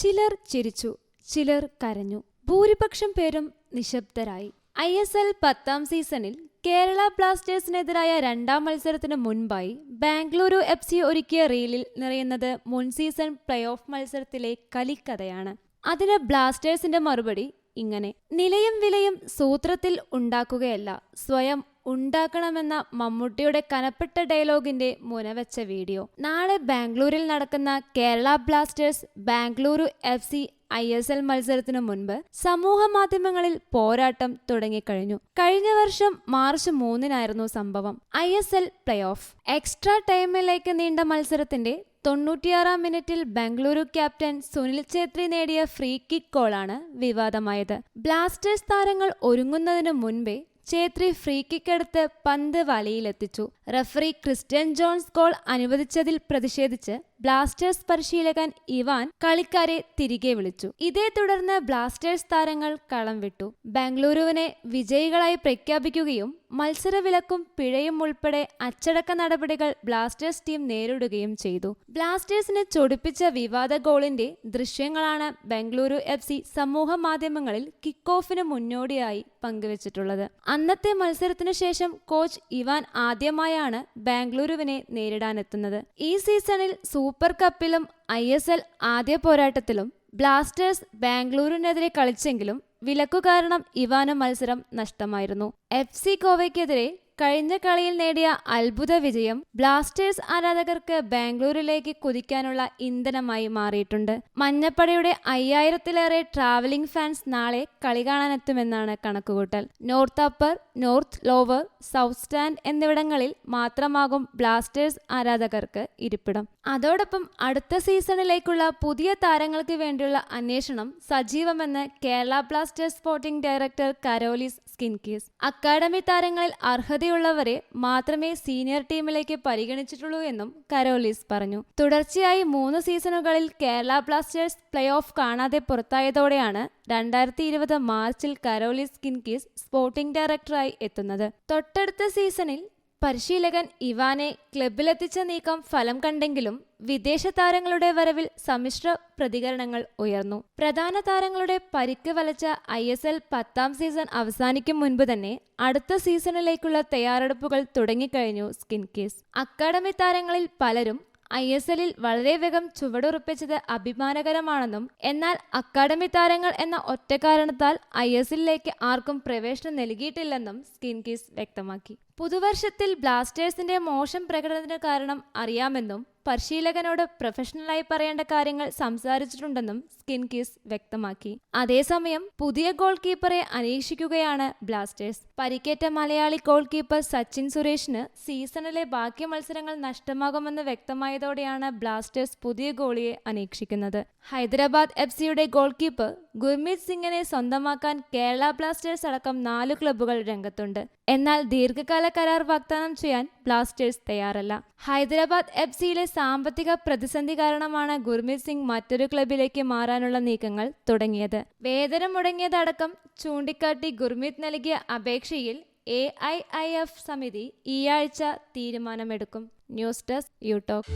ചിലർ ചിരിച്ചു ചിലർ കരഞ്ഞു. ഭൂരിപക്ഷം പേരും നിശബ്ദരായി. ഐ എസ് എൽ പത്താം സീസണിൽ കേരള ബ്ലാസ്റ്റേഴ്സിനെതിരായ രണ്ടാം മത്സരത്തിന് മുൻപായി ബാംഗ്ലൂരു എഫ് സി ഒരുക്കിയ റീലിൽ നിറയുന്നത് മുൻ സീസൺ പ്ലേ ഓഫ് മത്സരത്തിലെ കലിക്കഥയാണ് അതിന് ബ്ലാസ്റ്റേഴ്സിന്റെ മറുപടി ഇങ്ങനെ. നിലയും വിലയും സൂത്രത്തിൽ ഉണ്ടാക്കുകയല്ല സ്വയം ഉണ്ടാക്കണമെന്ന മമ്മൂട്ടിയുടെ കനപ്പെട്ട ഡയലോഗിന്റെ മുനവെച്ച വീഡിയോ. നാളെ ബാംഗ്ലൂരിൽ നടക്കുന്ന Kerala Blasters Bengaluru F C I S L മത്സരത്തിനു മുൻപ് സമൂഹ മാധ്യമങ്ങളിൽ പോരാട്ടം തുടങ്ങിക്കഴിഞ്ഞു. കഴിഞ്ഞ വർഷം മാർച്ച് മൂന്നിനായിരുന്നു സംഭവം. I S L play off extra ടൈമിലേക്ക് നീണ്ട മത്സരത്തിന്റെ തൊണ്ണൂറ്റിയാറാം മിനിറ്റിൽ ബംഗളൂരു ക്യാപ്റ്റൻ സുനിൽ ഛേത്രി നേടിയ ഫ്രീ കിക്ക് ഗോളാണ് വിവാദമായത്. ബ്ലാസ്റ്റേഴ്സ് താരങ്ങൾ ഒരുങ്ങുന്നതിനു മുൻപേ ഛേത്രി ഫ്രീ കിക്ക് എടുത്ത് പന്ത് വലയിലെത്തിച്ചു. റഫറി ക്രിസ്റ്റ്യൻ ജോൺസ് ഗോൾ അനുവദിച്ചതിൽ പ്രതിഷേധിച്ച് ബ്ലാസ്റ്റേഴ്സ് പരിശീലകൻ ഇവാൻ കളിക്കാരെ തിരികെ വിളിച്ചു. ഇതേ തുടർന്ന് ബ്ലാസ്റ്റേഴ്സ് താരങ്ങൾ കളം വിട്ടു. ബാംഗ്ലൂരുവിനെ വിജയികളായി പ്രഖ്യാപിക്കുകയും മത്സരവിലക്കും പിഴയും ഉൾപ്പെടെ അച്ചടക്ക നടപടികൾ ബ്ലാസ്റ്റേഴ്സ് ടീം നേരിടുകയും ചെയ്തു. ബ്ലാസ്റ്റേഴ്സിനെ ചൊടിപ്പിച്ച വിവാദ ഗോളിന്റെ ദൃശ്യങ്ങളാണ് ബംഗളൂരു എഫ് സി സമൂഹ മാധ്യമങ്ങളിൽ കിക്ക് ഓഫിന് മുന്നോടിയായി പങ്കുവച്ചിട്ടുള്ളത്. അന്നത്തെ മത്സരത്തിനു ശേഷം കോച്ച് ഇവാൻ ആദ്യമായാണ് ബാംഗ്ലൂരുവിനെ നേരിടാനെത്തുന്നത്. ഈ സീസണിൽ സൂപ്പർ കപ്പിലും ഐ എസ് എൽ ആദ്യ പോരാട്ടത്തിലും ബ്ലാസ്റ്റേഴ്സ് ബാംഗ്ലൂരിനെതിരെ കളിച്ചെങ്കിലും വിലക്കു കാരണം ഇവാന് മത്സരം നഷ്ടമായിരുന്നു. എഫ് സി ഗോവയ്ക്കെതിരെ കഴിഞ്ഞ കളിയിൽ നേടിയ അത്ഭുത വിജയം ബ്ലാസ്റ്റേഴ്സ് ആരാധകർക്ക് ബാംഗ്ലൂരിലേക്ക് കുതിക്കാനുള്ള ഇന്ധനമായി മാറിയിട്ടുണ്ട്. മഞ്ഞപ്പടയുടെ അയ്യായിരത്തിലേറെ ട്രാവലിംഗ് ഫാൻസ് നാളെ കളി കാണാനെത്തുമെന്നാണ് കണക്കുകൂട്ടൽ. North upper north lower south stand എന്നിവിടങ്ങളിൽ മാത്രമാകും ബ്ലാസ്റ്റേഴ്സ് ആരാധകർക്ക് ഇരിപ്പിടം. അതോടൊപ്പം അടുത്ത സീസണിലേക്കുള്ള പുതിയ താരങ്ങൾക്ക് വേണ്ടിയുള്ള അന്വേഷണം സജീവമെന്ന് Kerala Blasters sporting director Karolis Skinkys. Academy താരങ്ങളിൽ അർഹതയുള്ളവരെ മാത്രമേ സീനിയർ ടീമിലേക്ക് പരിഗണിച്ചിട്ടുള്ളൂ എന്നും കരോലിസ് പറഞ്ഞു. തുടർച്ചയായി മൂന്ന് സീസണുകളിൽ കേരള ബ്ലാസ്റ്റേഴ്സ് പ്ലേ ഓഫ് കാണാതെ പുറത്തായതോടെയാണ് രണ്ടായിരത്തി ഇരുപത് മാർച്ചിൽ കരോലിസ് കിൻകീസ് സ്പോർട്ടിംഗ് ഡയറക്ടറായി എത്തുന്നത്. തൊട്ടടുത്ത സീസണിൽ പരിശീലകൻ ഇവാനെ ക്ലബിലെത്തിച്ച നീക്കം ഫലം കണ്ടെങ്കിലും വിദേശ താരങ്ങളുടെ വരവിൽ സമ്മിശ്ര പ്രതികരണങ്ങൾ ഉയർന്നു. പ്രധാന താരങ്ങളുടെ പരിക്ക് വലച്ച ഐ എസ് എൽ പത്താം സീസൺ അവസാനിക്കും മുൻപ് തന്നെ അടുത്ത സീസണിലേക്കുള്ള തയ്യാറെടുപ്പുകൾ തുടങ്ങിക്കഴിഞ്ഞു സ്കിൻ കേസ്. അക്കാഡമി താരങ്ങളിൽ പലരും ഐ എസ് എല്ലിൽ വളരെ വേഗം ചുവടുറപ്പിച്ചത് അഭിമാനകരമാണെന്നും എന്നാൽ അക്കാഡമി താരങ്ങൾ എന്ന ഒറ്റ കാരണത്താൽ ഐ എസ് എല്ലിലേക്ക് ആർക്കും പ്രവേശനം നൽകിയിട്ടില്ലെന്നും സ്കിൻകീസ് വ്യക്തമാക്കി. പുതുവർഷത്തിൽ ബ്ലാസ്റ്റേഴ്സിന്റെ മോശം പ്രകടനത്തിന് കാരണം അറിയാമെന്നും പരിശീലകനോട് പ്രൊഫഷണലായി പറയേണ്ട കാര്യങ്ങൾ സംസാരിച്ചിട്ടുണ്ടെന്നും സ്കിൻ കീസ് വ്യക്തമാക്കി. അതേസമയം പുതിയ ഗോൾ കീപ്പറെ അന്വേഷിക്കുകയാണ് ബ്ലാസ്റ്റേഴ്സ് പരിക്കേറ്റ മലയാളി ഗോൾ കീപ്പർ സച്ചിൻ സുരേഷിന് സീസണിലെ ബാക്കി മത്സരങ്ങൾ നഷ്ടമാകുമെന്ന് വ്യക്തമായതോടെയാണ് ബ്ലാസ്റ്റേഴ്സ് പുതിയ ഗോളിയെ അന്വേഷിക്കുന്നത് ഹൈദരാബാദ് എഫ് സിയുടെ ഗോൾ കീപ്പർ ഗുർമീത് സിംഗിനെ സ്വന്തമാക്കാൻ കേരള ബ്ലാസ്റ്റേഴ്സ് അടക്കം നാല് ക്ലബ്ബുകൾ രംഗത്തുണ്ട്. എന്നാൽ ദീർഘകാല കരാർ വാഗ്ദാനം ചെയ്യാൻ ബ്ലാസ്റ്റേഴ്സ് തയ്യാറല്ല. ഹൈദരാബാദ് എഫ് സിയിലെ സാമ്പത്തിക പ്രതിസന്ധി കാരണമാണ് ഗുർമീത് സിംഗ് മറ്റൊരു ക്ലബിലേക്ക് മാറാനുള്ള നീക്കങ്ങൾ തുടങ്ങിയത്. വേതനം മുടങ്ങിയതടക്കം ചൂണ്ടിക്കാട്ടി ഗുർമീത് നൽകിയ അപേക്ഷയിൽ എ ഐ ഐ എഫ് സമിതി ഈ ആഴ്ച തീരുമാനമെടുക്കും. News desk യൂടോക്ക്